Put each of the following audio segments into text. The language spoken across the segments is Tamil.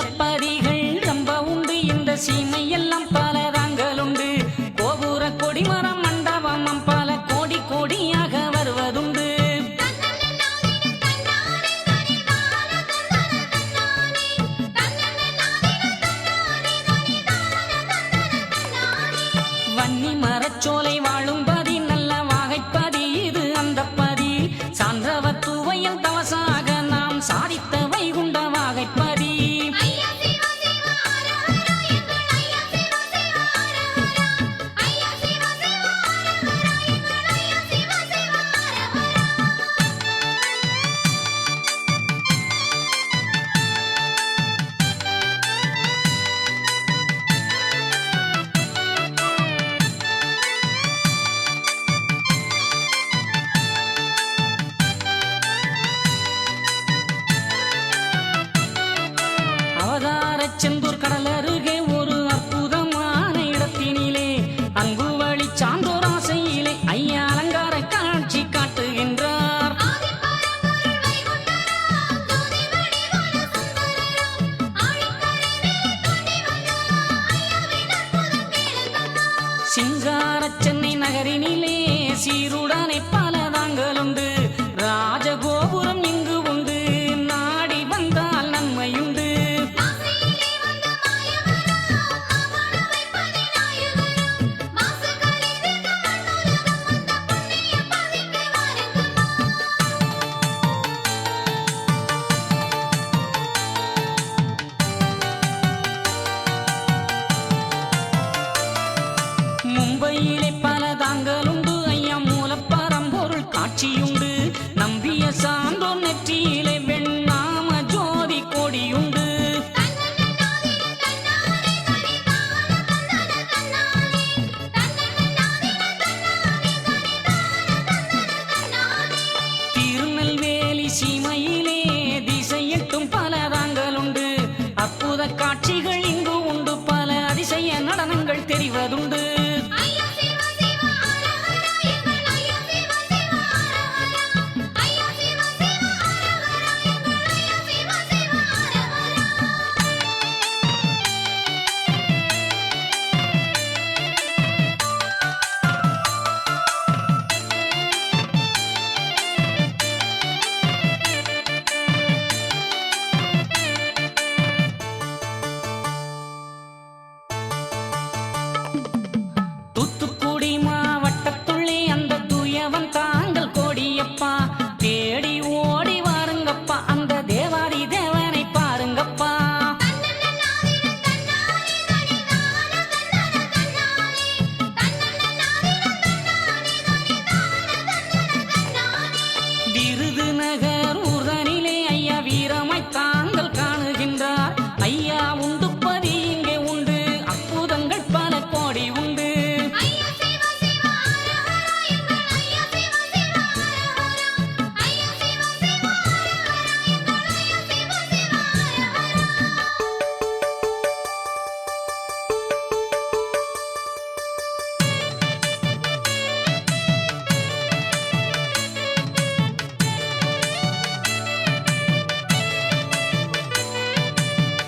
செல்லப்படிகள் ரொம்ப உண்டு இந்த சீமை எல்லாம்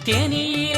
给你一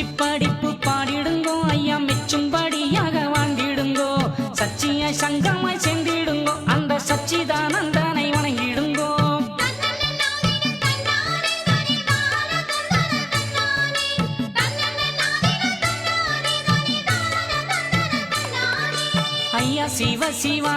சச்சி படிப்பு பாடிடுங்கோ ஐயா மெச்சும்படியாக வாழ்ந்திடுங்கோ சச்சிய சங்கமாய் சென்றிடுங்கோ அந்த சச்சிதானந்தனை வணங்கிடுங்கோ. ஐயா சிவ சிவா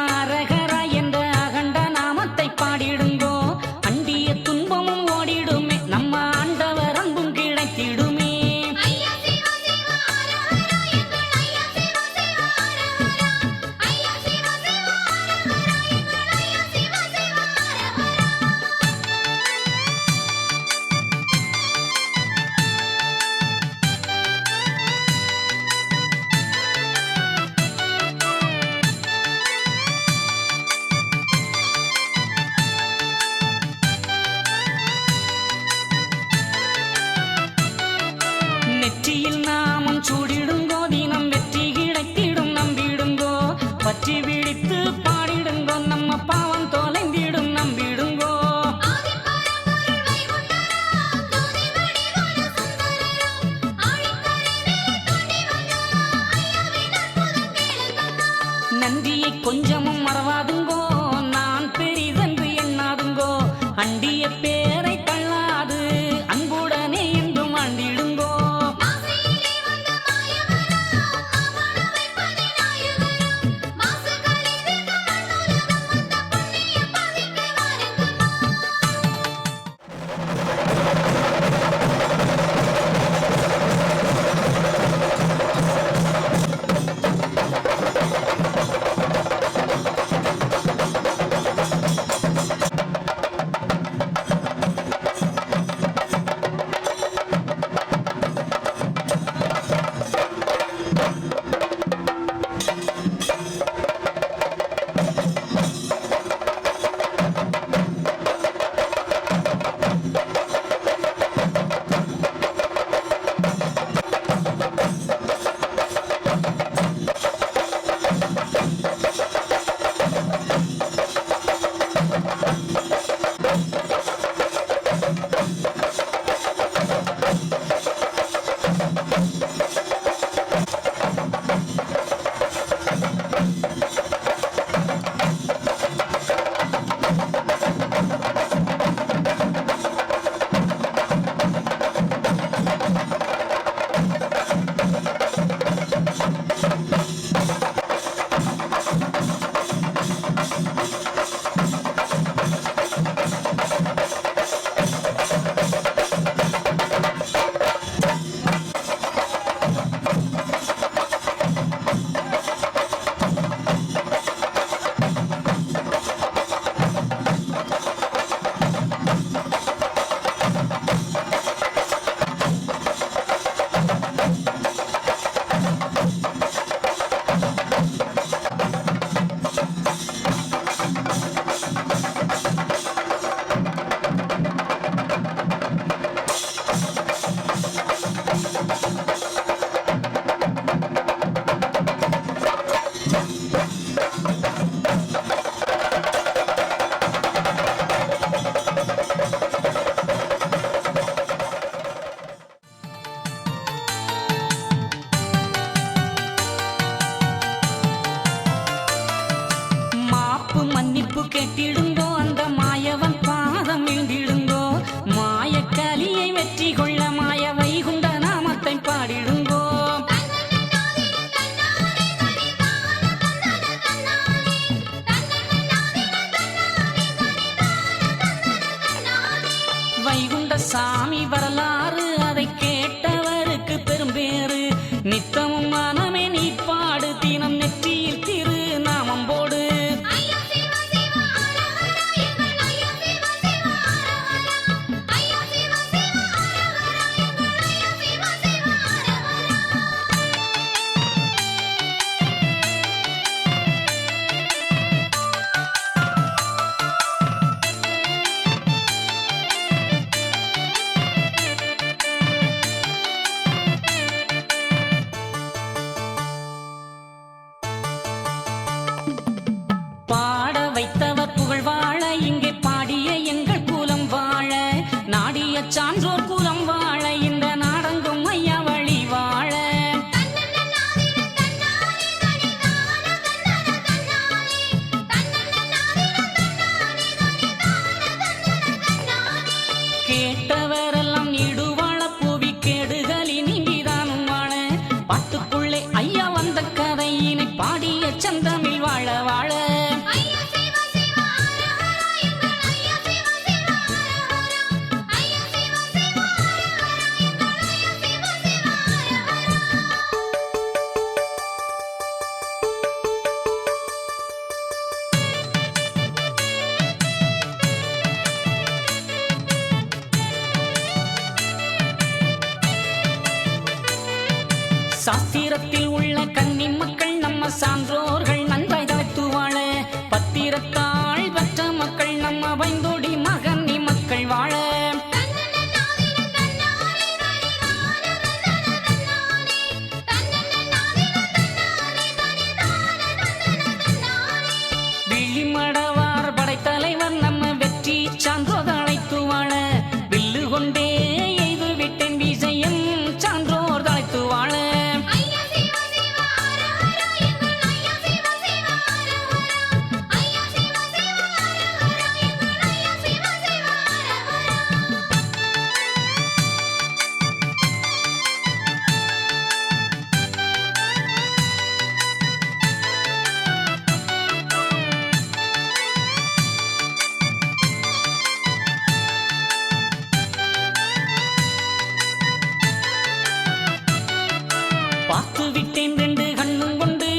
பார்த்து விட்டேன் ரெண்டு கண்ணும் கொண்டு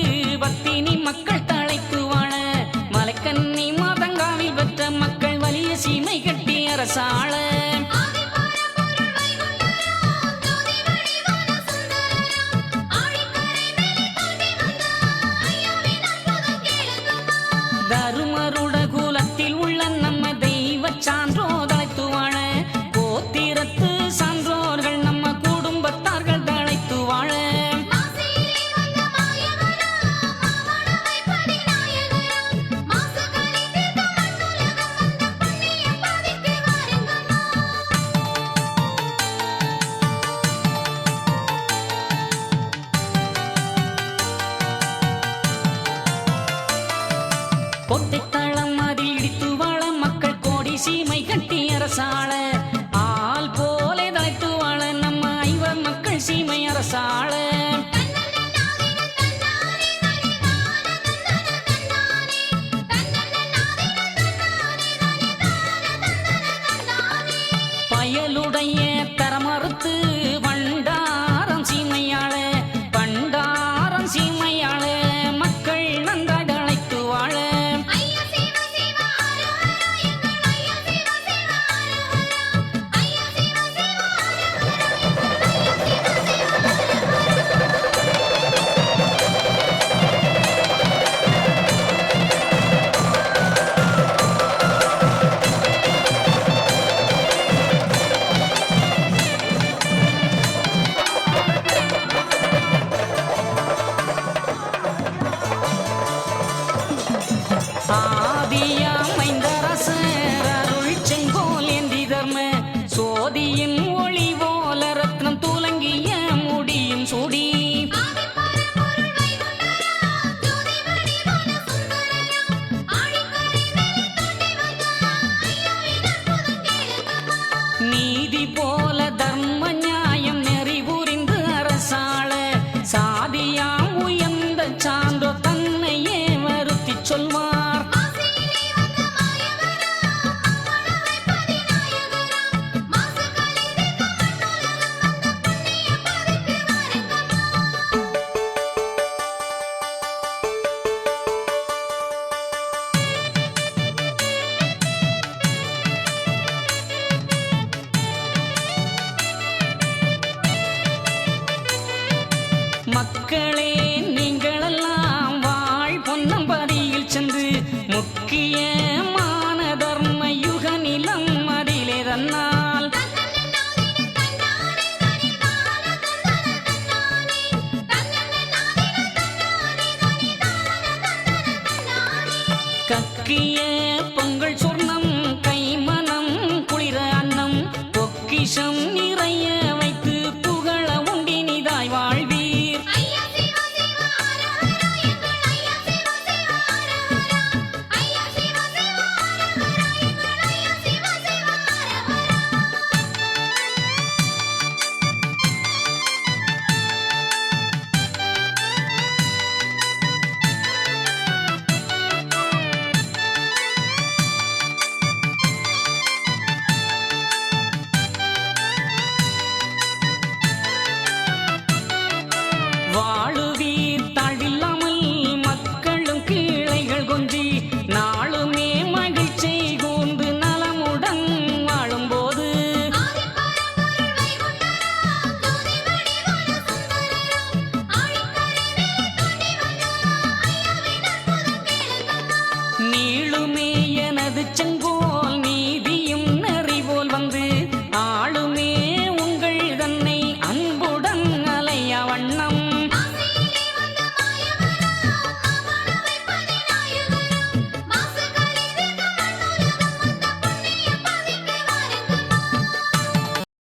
பத்தினி மக்கள் தலைக்கு வாழ. மலைக்கண்ணி மாதங்காவில் பெற்ற மக்கள் வலிய சீமை கட்டி அரசாள.